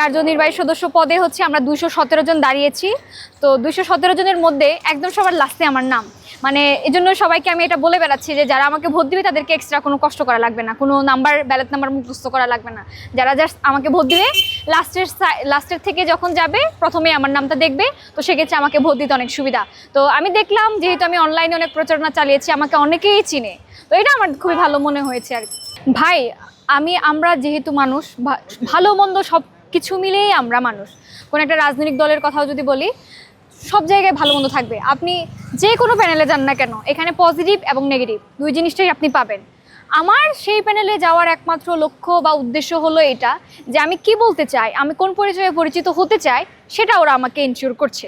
কার্যনির্বাহী সদস্য পদে হচ্ছে আমরা দুইশো সতেরো জন দাঁড়িয়েছি। তো দুইশো সতেরো জনের মধ্যে একদম সবার লাস্টে আমার নাম। মানে এই জন্য সবাইকে আমি এটা বলে বেড়াচ্ছি যে যারা আমাকে ভোট দিবে তাদেরকে এক্সট্রা কোনো কষ্ট করা লাগবে না, কোনো নাম্বার ব্যালট নাম্বার মুখস্থ করা লাগবে না। যারা জাস্ট আমাকে ভোট দিবে লাস্টের লাস্টের থেকে যখন যাবে, প্রথমে আমার নামটা দেখবে, তো সেক্ষেত্রে আমাকে ভোট দিতে অনেক সুবিধা। তো আমি দেখলাম যেহেতু আমি অনলাইনে অনেক প্রচারণা চালিয়েছি, আমাকে অনেকেই চিনে। তো এটা আমার খুবই ভালো মনে হয়েছে আর। ভাই, আমি, আমরা যেহেতু মানুষ ভালো মন্দ সব কিছু মিলেই আমরা মানুষ। কোনো একটা রাজনৈতিক দলের কথাও যদি বলি, সব জায়গায় ভালো মন্দ থাকবে। আপনি যে কোনো প্যানেলে যান না কেন, এখানে পজিটিভ এবং নেগেটিভ দুই জিনিসটাই আপনি পাবেন। আমার সেই প্যানেলে যাওয়ার একমাত্র লক্ষ্য বা উদ্দেশ্য হলো এটা, যে আমি কি বলতে চাই, আমি কোন পরিচয়ে পরিচিত হতে চাই, সেটা ওরা আমাকে ইনশিওর করছে।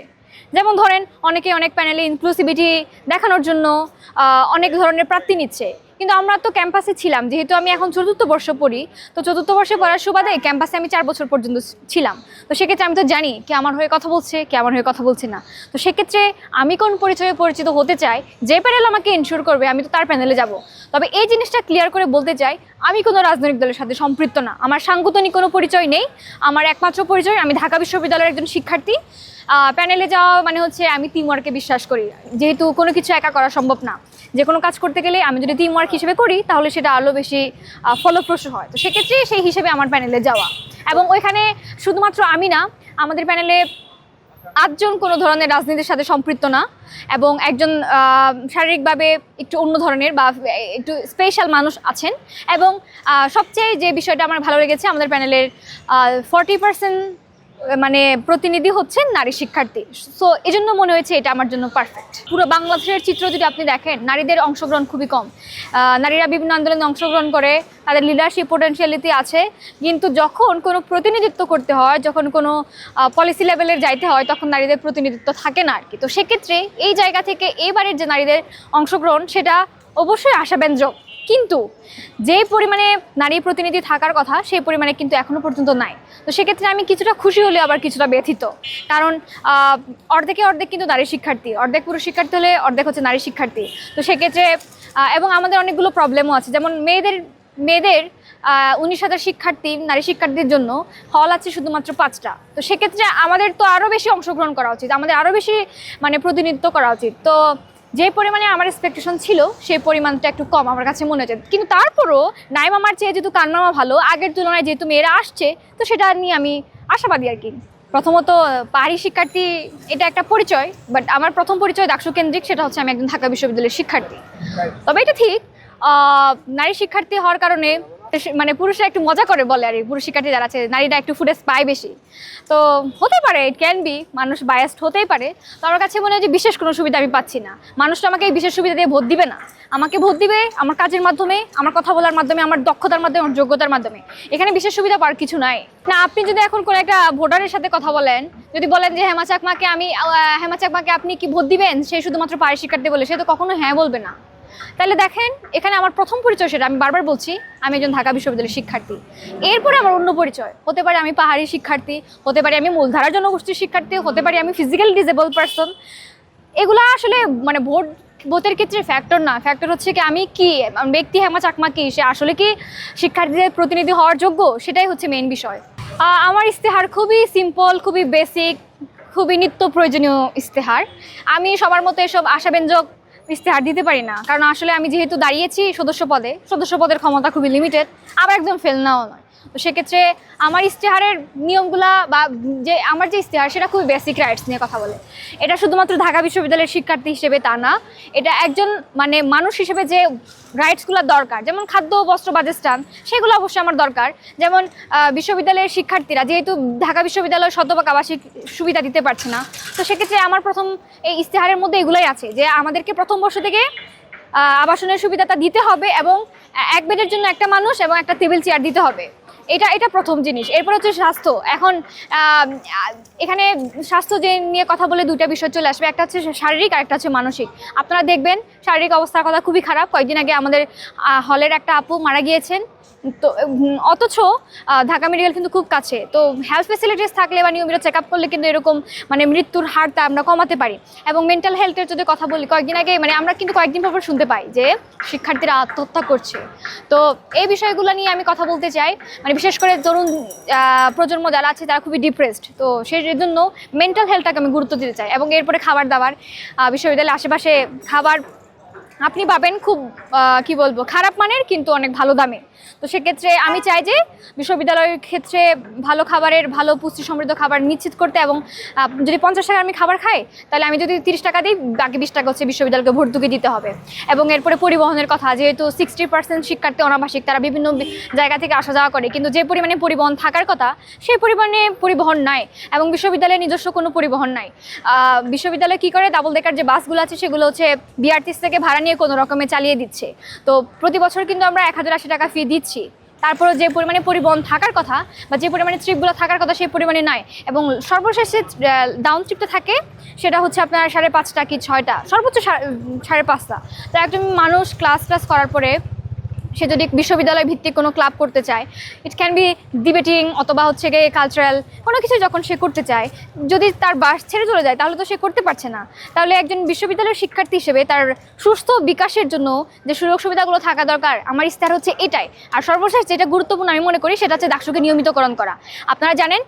যেমন ধরেন, অনেকে অনেক প্যানেলে ইনক্লুসিভিটি দেখানোর জন্য অনেক ধরনের প্রার্থী নিচ্ছে। কিন্তু আমরা তো ক্যাম্পাসে ছিলাম, যেহেতু আমি এখন চতুর্থ বর্ষ পড়ি, তো চতুর্থ বর্ষে পড়ার সুবাদে ক্যাম্পাসে আমি চার বছর পর্যন্ত ছিলাম। তো সেক্ষেত্রে আমি তো জানি কে আমার হয়ে কথা বলছে, কে আমার হয়ে কথা বলছে না। তো সেক্ষেত্রে আমি কোন পরিচয়ে পরিচিত হতে চাই, যে প্যানেল আমাকে ইনশিওর করবে, আমি তো তার প্যানেলে যাব। তবে এই জিনিসটা ক্লিয়ার করে বলতে চাই, আমি কোনো রাজনৈতিক দলের সাথে সম্পৃক্ত না। আমার সাংগঠনিক কোনো পরিচয় নেই। আমার একমাত্র পরিচয়, আমি ঢাকা বিশ্ববিদ্যালয়ের একজন শিক্ষার্থী। প্যানেলে যাওয়া মানে হচ্ছে আমি টিম ওয়ার্কে বিশ্বাস করি। যেহেতু কোনো কিছু একা করা সম্ভব না। যে কোনো কাজ করতে গেলে আমি যদি টিম ওয়ার্ক হিসেবে করি, তাহলে সেটা আরও বেশি ফলপ্রসূ হয়। তো সেক্ষেত্রে সেই হিসেবে আমার প্যানেলে যাওয়া। এবং ওইখানে শুধুমাত্র আমি না, আমাদের প্যানেলে আটজন কোনো ধরনের রাজনীতির সাথে সম্পৃক্ত না। এবং একজন শারীরিকভাবে একটু অন্য ধরনের বা একটু স্পেশাল মানুষ আছেন। এবং সবচেয়ে যে বিষয়টা আমার ভালো লেগেছে, আমাদের প্যানেলের ফর্টি পার্সেন্ট মানে প্রতিনিধি হচ্ছেন নারী শিক্ষার্থী। সো এই জন্য মনে হয়েছে এটা আমার জন্য পারফেক্ট পুরো বাংলাদেশের চিত্র যদি আপনি দেখেন, নারীদের অংশগ্রহণ খুবই কম। নারীরা বিভিন্ন আন্দোলনে অংশগ্রহণ করে, তাদের লিডারশিপ পোটেনশিয়ালিটি আছে। কিন্তু যখন কোনো প্রতিনিধিত্ব করতে হয়, যখন কোনো পলিসি লেভেলের যাইতে হয়, তখন নারীদের প্রতিনিধিত্ব থাকে না আর কি তো সেক্ষেত্রে এই জায়গা থেকে এবারের যে নারীদের অংশগ্রহণ, সেটা অবশ্যই আশাব্যঞ্জক। কিন্তু যে পরিমাণে নারী প্রতিনিধি থাকার কথা, সেই পরিমাণে কিন্তু এখনও পর্যন্ত নাই। তো সেক্ষেত্রে আমি কিছুটা খুশি হলেও আবার কিছুটা ব্যথিত। কারণ অর্ধেকে অর্ধেক কিন্তু নারী শিক্ষার্থী। অর্ধেক পুরুষ শিক্ষার্থী হলে অর্ধেক হচ্ছে নারী শিক্ষার্থী। তো সেক্ষেত্রে এবং আমাদের অনেকগুলো প্রবলেমও আছে। যেমন মেয়েদের মেয়েদের উনিশ হাজার শিক্ষার্থী, নারী শিক্ষার্থীর জন্য হল আছে শুধুমাত্র পাঁচটা। তো সেক্ষেত্রে আমাদের তো আরও বেশি অংশগ্রহণ করা উচিত। আমাদের আরও বেশি মানে প্রতিনিধিত্ব করা উচিত। তো যে পরিমাণে আমার এক্সপেকটেশন ছিল, সেই পরিমাণটা একটু কম আমার কাছে মনে হচ্ছে। কিন্তু তারপরও নাইম আমার চেয়ে যেহেতু কান্নামা ভালো, আগের তুলনায় যেহেতু মেয়েরা আসছে, তো সেটা নিয়ে আমি আশাবাদী আর কি। প্রথমত পাহাড়ি শিক্ষার্থী, এটা একটা পরিচয় বাট আমার প্রথম পরিচয় দাক্ষু কেন্দ্রিক, সেটা হচ্ছে আমি একজন ঢাকা বিশ্ববিদ্যালয়ের শিক্ষার্থী। তবে এটা ঠিক নারী শিক্ষার্থী হওয়ার কারণে মানে পুরুষরা একটু মজা করে বলে আর পুরুষ শিক্ষার্থী যারা আছে, নারীরা একটু ফুটেজ পায় বেশি। তো হতে পারে ইট ক্যান বি মানুষ বায়াসড হতেই পারে। তো আমার কাছে মনে হয় যে বিশেষ কোনো সুবিধা আমি পাচ্ছি না। মানুষ আমাকে এই বিশেষ সুবিধা দিয়ে ভোট দিবে না। আমাকে ভোট দিবে আমার কাজের মাধ্যমে, আমার কথা বলার মাধ্যমে, আমার দক্ষতার মাধ্যমে, আমার যোগ্যতার মাধ্যমে। এখানে বিশেষ সুবিধা পাওয়ার কিছু নাই। না, আপনি যদি এখন কোনো একটা ভোটারের সাথে কথা বলেন, যদি বলেন যে হেমা চাকমাকে আমি হেমা চাকমাকে আপনি কি ভোট দিবেন? সেই শুধুমাত্র পাহাড়ি শিক্ষার্থী বলে, সে তো কখনো হ্যাঁ বলবে না। তাহলে দেখেন, এখানে আমার প্রথম পরিচয় সেটা, আমি বারবার বলছি, আমি একজন ঢাকা বিশ্ববিদ্যালয়ের শিক্ষার্থী। এরপরে আমার অন্য পরিচয়, হতে পারে আমি পাহাড়ি শিক্ষার্থী, হতে পারে আমি মূলধারার জনগোষ্ঠীর শিক্ষার্থী, হতে পারি আমি ফিজিক্যাল ডিসেবল পার্সন এগুলা আসলে মানে ভোট ভোটের ক্ষেত্রে ফ্যাক্টর না। ফ্যাক্টর হচ্ছে কি, আমি কি ব্যক্তি হেমা চাকমা কি, সে আসলে কি শিক্ষার্থীদের প্রতিনিধি হওয়ার যোগ্য? সেটাই হচ্ছে মেন বিষয়। আমার ইস্তেহার খুবই সিম্পল খুবই বেসিক খুবই নিত্য প্রয়োজনীয় ইস্তেহার আমি সবার মতো এসব আশাব্যঞ্জক ইস্তেহার দিতে পারি না। কারণ আসলে আমি যেহেতু দাঁড়িয়েছি সদস্য পদে, সদস্য পদের ক্ষমতা খুবই লিমিটেড আবার একদম ফেল নাও নয়। তো সেক্ষেত্রে আমার ইস্তেহারের নিয়মগুলা বা যে আমার যে ইস্তেহার সেটা খুবই বেসিক রাইটস নিয়ে কথা বলে। এটা শুধুমাত্র ঢাকা বিশ্ববিদ্যালয়ের শিক্ষার্থী হিসেবে তা না, এটা একজন মানে মানুষ হিসেবে যে রাইটসগুলো দরকার। যেমন খাদ্য বস্ত্র বাজেস্থান সেগুলো অবশ্যই আমার দরকার। যেমন বিশ্ববিদ্যালয়ের শিক্ষার্থীরা যেহেতু ঢাকা বিশ্ববিদ্যালয় শতভাগ আবাসিক সুবিধা দিতে পারছে না, তো সেক্ষেত্রে আমার প্রথম এই ইশতেহারের মধ্যে এগুলোই আছে যে, আমাদেরকে প্রথম বর্ষ থেকে আবাসনের সুবিধাটা দিতে হবে এবং এক বেডের জন্য একটা মানুষ এবং একটা টেবিল চেয়ার দিতে হবে। এটা এটা প্রথম জিনিস। এরপর হচ্ছে স্বাস্থ্য। এখন এখানে স্বাস্থ্য যে নিয়ে কথা বলে দুইটা বিষয় চলে আসবে। একটা হচ্ছে শারীরিক আর একটা হচ্ছে মানসিক। আপনারা দেখবেন শারীরিক অবস্থার কথা খুবই খারাপ। কয়েকদিন আগে আমাদের হলের একটা আপু মারা গিয়েছেন। তো অথচ ঢাকা মেডিকেল কিন্তু খুব কাছে। তো হেলথ ফেসিলিটিস থাকলে বা নিয়মিত চেক আপ করলে কিন্তু এরকম মানে মৃত্যুর হারটা আমরা কমাতে পারি। এবং মেন্টাল হেলথের যদি কথা বলি, কয়েকদিন আগে মানে আমরা কিন্তু কয়েকদিন পর পর শুনতে পাই যে শিক্ষার্থীরা আত্মহত্যা করছে। তো এই বিষয়গুলো নিয়ে আমি কথা বলতে চাই। মানে বিশেষ করে তরুণ প্রজন্ম যারা আছে তারা খুবই ডিপ্রেসড তো সেই জন্য মেন্টাল হেলথটাকে আমি গুরুত্ব দিতে চাই এবং এরপরে খাবার দাবার বিশ্ববিদ্যালয়ের আশেপাশে খাবার আপনি পাবেন খুব কি বলব, খারাপ মানের কিন্তু অনেক ভালো দামে। তো সেক্ষেত্রে আমি চাই যে বিশ্ববিদ্যালয়ের ক্ষেত্রে ভালো খাবারের, ভালো পুষ্টি সমৃদ্ধ খাবার নিশ্চিত করতে এবং যদি পঞ্চাশ টাকা আমি খাবার খাই, তাহলে আমি যদি তিরিশ টাকা দিই, বাকি বিশ টাকা হচ্ছে বিশ্ববিদ্যালয়কে ভর্তুকি দিতে হবে। এবং এরপরে পরিবহনের কথা, যেহেতু সিক্সটি পার্সেন্ট শিক্ষার্থী অনাবাসিক, তারা বিভিন্ন জায়গা থেকে আসা যাওয়া করে, কিন্তু যে পরিমাণে পরিবহন থাকার কথা, সেই পরিমাণে পরিবহন নাই এবং বিশ্ববিদ্যালয়ে নিজস্ব কোনো পরিবহন নাই। বিশ্ববিদ্যালয় কী করে? ডাবল ডেকার যে বাসগুলো আছে, সেগুলো হচ্ছে বিআরটিস থেকে ভাড়া নিয়ে কোনো রকমে চালিয়ে দিচ্ছে। তো প্রতি বছর কিন্তু আমরা এক হাজার আশি টাকা ফি দিচ্ছি। তারপরে যে পরিমাণে পরিবহন থাকার কথা বা যে পরিমাণে ট্রিপগুলো থাকার কথা সেই পরিমাণে নয়। এবং সর্বশেষে ডাউন ট্রিপটা থাকে সেটা হচ্ছে আপনার সাড়ে পাঁচটা কি ছয়টা? সর্বোচ্চ সাড়ে পাঁচটা। তো একজন মানুষ ক্লাস ক্লাস করার পরে সে যদি বিশ্ববিদ্যালয় ভিত্তিক কোনো ক্লাব করতে চায় ইট ক্যান বি ডিবেটিং অথবা হচ্ছে গিয়ে কালচারাল কোনো কিছু যখন সে করতে চায়, যদি তার বাস ছেড়ে চলে যায় তাহলে তো সে করতে পারছে না। তাহলে একজন বিশ্ববিদ্যালয়ের শিক্ষার্থী হিসেবে তার সুস্থ বিকাশের জন্য যে সুযোগ সুবিধাগুলো থাকা দরকার, আমার ইস্তার হচ্ছে এটাই। আর সর্বশেষ যেটা গুরুত্বপূর্ণ আমি মনে করি সেটা হচ্ছে ডাকসুকে নিয়মিতকরণ করা। আপনারা জানেন,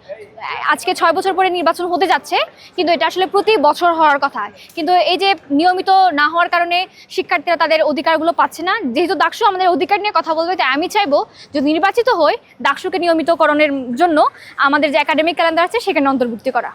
আজকে ছয় বছর পরে নির্বাচন হতে যাচ্ছে, কিন্তু এটা আসলে প্রতি বছর হওয়ার কথা। কিন্তু এই যে নিয়মিত না হওয়ার কারণে শিক্ষার্থীরা তাদের অধিকারগুলো পাচ্ছে না, যেহেতু ডাকসু আমাদের অধিকার নিয়ে কথা বলবে আমি চাইব যদি নির্বাচিত হই, ডাকসুকে নিয়মিতকরণের জন্য আমাদের যে একাডেমিক ক্যালেন্ডার আছে, সেখানে অন্তর্ভুক্তি করা।